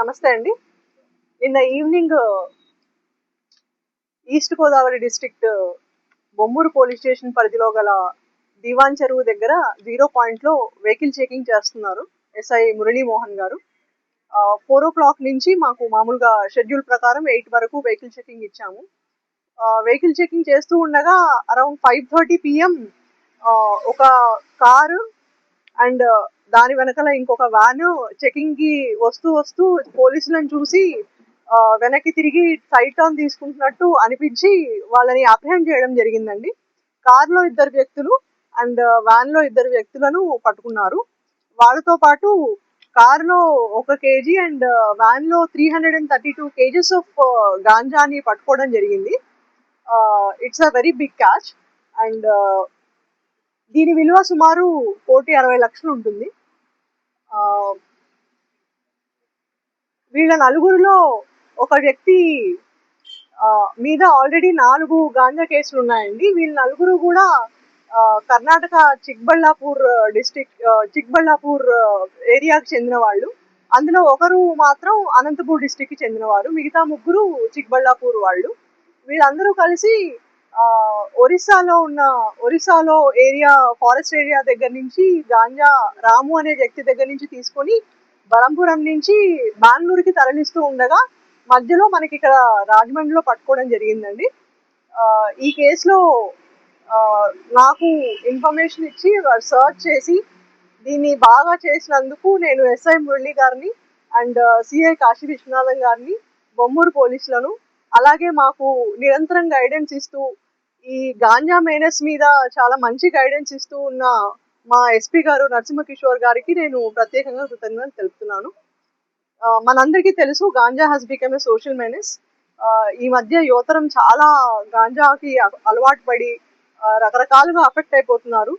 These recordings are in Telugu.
నమస్తే అండి. నిన్న evening East Godavari district Bommuru police station పరిధిలో గల దివాన్ చెరువు దగ్గర జీరో పాయింట్లో వెహికల్ చెకింగ్ చేస్తున్నారు ఎస్ఐ మురళీమోహన్ గారు. ఫోర్ ఓ క్లాక్ నుంచి మాకు మామూలుగా షెడ్యూల్ ప్రకారం ఎయిట్ వరకు వెహికల్ చెకింగ్ ఇచ్చాము. వెహికల్ చెకింగ్ చేస్తూ ఉండగా అరౌండ్ ఫైవ్ థర్టీ పిఎం ఒక కారు అండ్ దాని వెనకాల ఇంకొక వ్యాన్ చెకింగ్కి వస్తూ వస్తూ పోలీసులను చూసి వెనక్కి తిరిగి సైడ్ టర్న్ తీసుకుంటున్నట్టు అనిపించి వాళ్ళని అప్రహెండ్ చేయడం జరిగిందండి. కార్లో ఇద్దరు వ్యక్తులు అండ్ వ్యాన్లో ఇద్దరు వ్యక్తులను పట్టుకున్నారు. వాళ్ళతో పాటు కారులో ఒక కేజీ అండ్ వ్యాన్లో three hundred and thirty two KGs of గాంజాని పట్టుకోవడం జరిగింది. It's a very big catch and దీని విలువ సుమారు కోటి అరవై లక్షలు ఉంటుంది. వీళ్ళ నలుగురిలో ఒక వ్యక్తి మీద ఆల్రెడీ నాలుగు గాంజా కేసులు ఉన్నాయండి. వీళ్ళ నలుగురు కూడా కర్ణాటక చిక్బళ్ళాపూర్ డిస్టిక్ చిక్బళ్ళాపూర్ ఏరియాకి చెందిన వాళ్ళు. అందులో ఒకరు మాత్రం అనంతపూర్ డిస్టిక్కి చెందినవారు మిగతా ముగ్గురు చిక్బళ్ళాపూర్ వాళ్ళు. వీళ్ళందరూ కలిసి ఒరిస్సాలో ఉన్న ఒరిస్సాలో ఏరియా ఫారెస్ట్ ఏరియా దగ్గర నుంచి గాంజా రాము అనే వ్యక్తి దగ్గర నుంచి తీసుకొని బలంపురం నుంచి బెంగళూరుకి తరలిస్తూ ఉండగా మధ్యలో మనకి ఇక్కడ రాజమండ్రిలో పట్టుకోవడం జరిగిందండి. ఈ కేసులో నాకు ఇన్ఫర్మేషన్ ఇచ్చి సర్చ్ చేసి దీన్ని బాగా చేసినందుకు నేను ఎస్ఐ మురళి గారిని అండ్ సిఐ కాశీ విశ్వనాథన్ గారిని బొమ్మూరు పోలీసులను అలాగే మాకు నిరంతరం గైడెన్స్ ఇస్తూ ఈ గాంజా మేనస్ మీద చాలా మంచి గైడెన్స్ ఇస్తూ ఉన్న మా ఎస్పీ గారు నరసింహ కిషోర్ గారికి నేను ప్రత్యేకంగా కృతజ్ఞతలు తెలుపుతున్నాను. మనందరికీ తెలుసు ganja has become a social menace ఈ మధ్య యువతరం చాలా గాంజాకి అలవాటు పడి రకరకాలుగా అఫెక్ట్ అయిపోతున్నారు.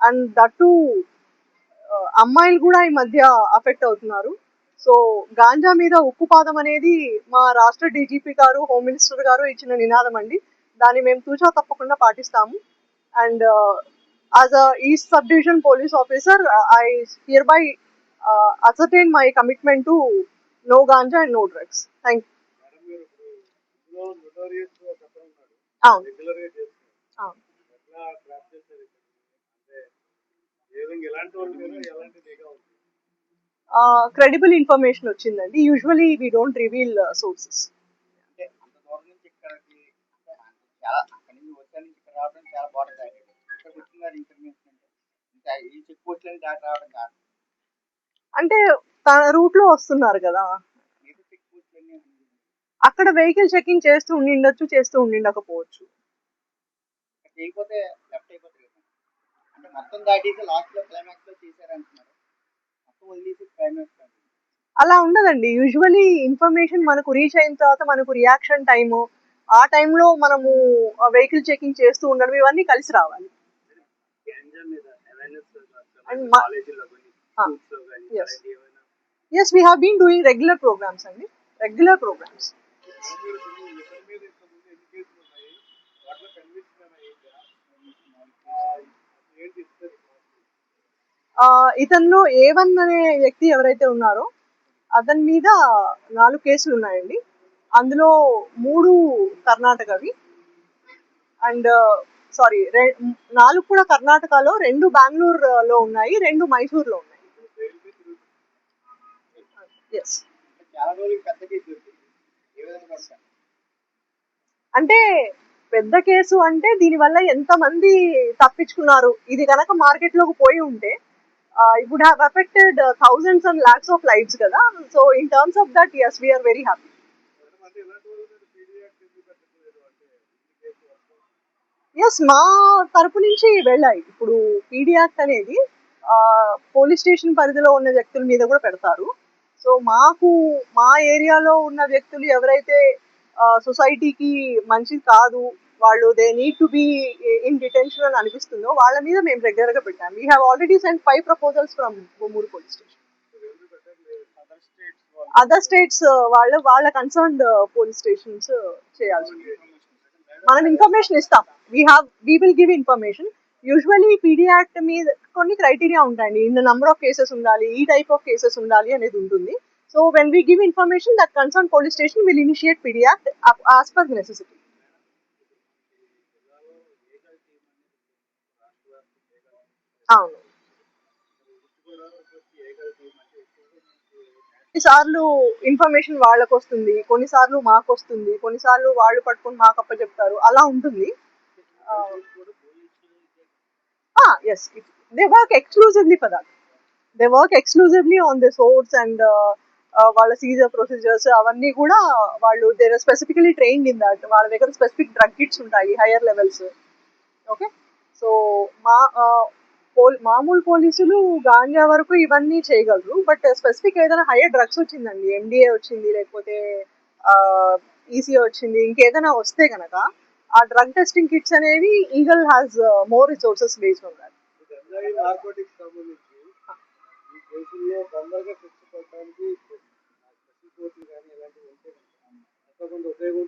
అండ్ దట్టు అమ్మాయిలు కూడా ఈ మధ్య అఫెక్ట్ అవుతున్నారు. సో గాంజా మీద ఉక్కుపాదం అనేది మా రాష్ట్ర డీజీపీ గారు హోమ్ మినిస్టర్ గారు ఇచ్చిన నినాదం అండి. దాన్ని మేము తూచా తప్పకుండా పాటిస్తాము. And as a East subdivision police officer I hereby ascertain my commitment to no ganja and no drugs thank. అవును. అవును? అంటే ఏ విధంగా ఎలాంటి వాళ్ళు మీరు ఎలాంటి నిఘా ఉంది క్రెడిబుల్ ఇన్ఫర్మేషన్ వచ్చిందండి. Usually we don't reveal sources అంటే దాటి రూట్లో వస్తున్నారు కదా. అక్కడ వెహికల్ చెకింగ్ చేస్తూ ఉండిండొచ్చు చేస్తూ ఉండిండకపోవచ్చు. అంటే మొత్తం దాటేసి లాస్ట్లో క్లైమాక్స్లో మొత్తం వదిలేసి అలా ఉండదండి. యూజువలీ ఇన్ఫర్మేషన్ మనకు రీచ్ అయిన తర్వాత మనకు రియాక్షన్ టైము ఆ టైంలో మనము వెహికల్ చెకింగ్ చేస్తూ ఉండడం ఇవన్నీ కలిసి రావాలి. Yes we have been doing regular programmes అండి రెగ్యులర్ ప్రోగ్రామ్స్ మీరు ఇతని ఏవన్ ఇతనిలో ఏ వన్ అనే వ్యక్తి ఎవరైతే ఉన్నారో అతని మీద నాలుగు కేసులు ఉన్నాయండి. అందులో మూడు కర్ణాటకవి అండ్ సారీ నాలుగు కూడా కర్ణాటకలో రెండు బెంగళూరులో ఉన్నాయి రెండు మైసూర్లో ఉన్నాయి. ఎస్ అంటే పెద్ద కేసు అంటే పెద్ద కేసు అంటే దీనివల్ల ఎంతమంది తప్పించుకున్నారు? ఇది కనుక మార్కెట్లోకి పోయి ఉంటే it would have affected thousands and lakhs of lifes కదా. So in terms of that yes we are very happy yes మా తరపు నుంచి వెళ్ళాయి. ఇప్పుడు పీడీ అనేది పోలీస్ స్టేషన్ పరిధిలో ఉన్న వ్యక్తుల మీద కూడా పెడతారు. సో మాకు మా ఏరియాలో ఉన్న వ్యక్తులు ఎవరైతే సొసైటీకి మంచిది కాదు వాళ్ళు they need to be in detention అని అనిపిస్తుందో వాళ్ళ మీద మేము రెగ్యులర్గా పెట్టాం. We have already send five proposals from Bommuru police station other states వాళ్ళు వాళ్ళ కన్సర్న్ పోలీస్ స్టేషన్స్ చేయాల్సి మనం ఇన్ఫర్మేషన్ ఇస్తాం. We have we will give information usually PD act మీద కొన్ని క్రైటీరియా ఉంటాయండి. ఇన్ నంబర్ ఆఫ్ కేసెస్ ఉండాలి ఈ టైప్ ఆఫ్ కేసెస్ ఉండాలి అనేది ఉంటుంది. So when we give information that concern police station will initiate PD act as per necessity అవును. కొన్నిసార్లు ఇన్ఫర్మేషన్ వాళ్ళకు వస్తుంది కొన్నిసార్లు మాకు వస్తుంది కొన్నిసార్లు వాళ్ళు పట్టుకొని మాకు అప్ప చెప్తారు అలా ఉంటుంది yes they work exclusively for they work exclusively on the source and వాళ్ళ సీజర్ ప్రొసీజర్స్ అవన్నీ కూడా వాళ్ళు there specifically trained in that వాళ్ళ దగ్గర స్పెసిఫిక్ డ్రగ్ కిట్స్ ఉంటాయి హైయర్ లెవెల్స్ ఓకే సో మా పోల్ మామూలు పోలీసులు గాంజా వరకు ఇవన్నీ చేయగలరు. బట్ స్పెసిఫిక్ ఏదైనా హైయర్ డ్రగ్స్ వచ్చిందండి. ఎండిఏ వచ్చింది లేకపోతే ఈసీ వచ్చింది ఇంకేదైనా వస్తే కనుక ఆ డ్రగ్ టెస్టింగ్ కిట్స్ అనేవి Eagle has more resources based on that. ఉపయోగం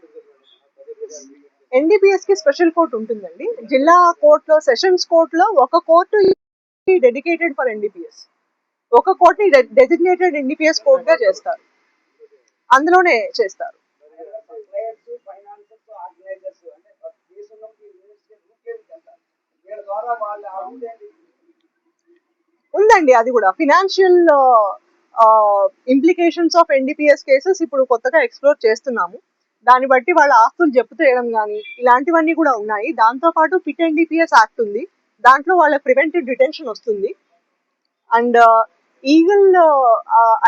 ఉంటుంది ఎన్డీపీఎస్కి స్పెషల్ కోర్ట్ ఉంటుందండి. జిల్లా కోర్టులో సెషన్స్ కోర్టులో ఒక కోర్టు డెడికేటెడ్ ఫర్ ఎన్డీపీఎస్. ఒక కోర్టుని డెసిగ్నేటెడ్ ఎన్డీపీఎస్ కోర్ట్గా చేస్తారు. అందులోనే చేస్తారు. ఉందండి అది కూడా. Financial implications of NDPS cases ఇప్పుడు కొత్తగా ఎక్స్ప్లోర్ చేస్తున్నాము. దాన్ని బట్టి వాళ్ళ ఆస్తులు జప్తు చేయడం కానీ ఇలాంటివన్నీ కూడా ఉన్నాయి. దాంతో పాటు పిట్ ఎన్డీపీఎస్ యాక్ట్ ఉంది. దాంట్లో వాళ్ళ ప్రివెంటివ్ డిటెన్షన్ వస్తుంది. And uh, Eagle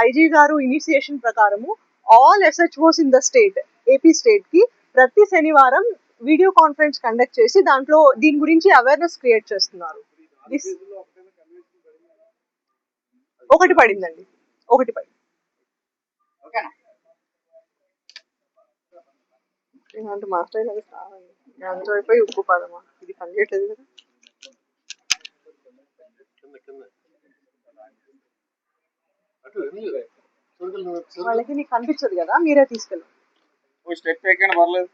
IG uh, uh, గారు ఇనిషియేషన్ ప్రకారము all SHOs in the state AP స్టేట్కి ప్రతి శనివారం వీడియో కాన్ఫరెన్స్ కండక్ట్ చేసి దాంట్లో దీని గురించి అవేర్నెస్ క్రియేట్ చేస్తున్నారు. పడింది ఒకటి పడిందండి. ఒకటి పడింది. ఓకేనా? ఇలాంటి మాస్టర్ అది కావాలి దాంతో అయిపోయి ఉప్పు పదమా ఇది పని చేయట్లేదు కదా. వాళ్ళకి నీకు కనిపించదు కదా మీరే తీసుకెళ్ళండి ఓ స్టెప్ ఎక్కాను పర్లేదు.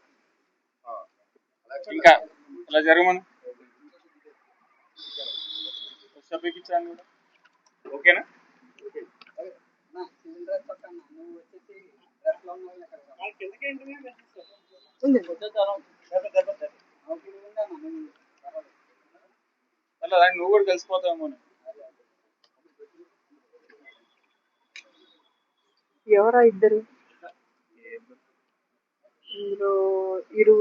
ఇంకా ఇలా జరగమను. స్టెప్ ఎక్కించాను కూడా ఓకేనా? ఉంది నువ్వు కూడా కలిసిపోతావేమో. ఎవరా ఇద్దరు ఇందులో ఇరు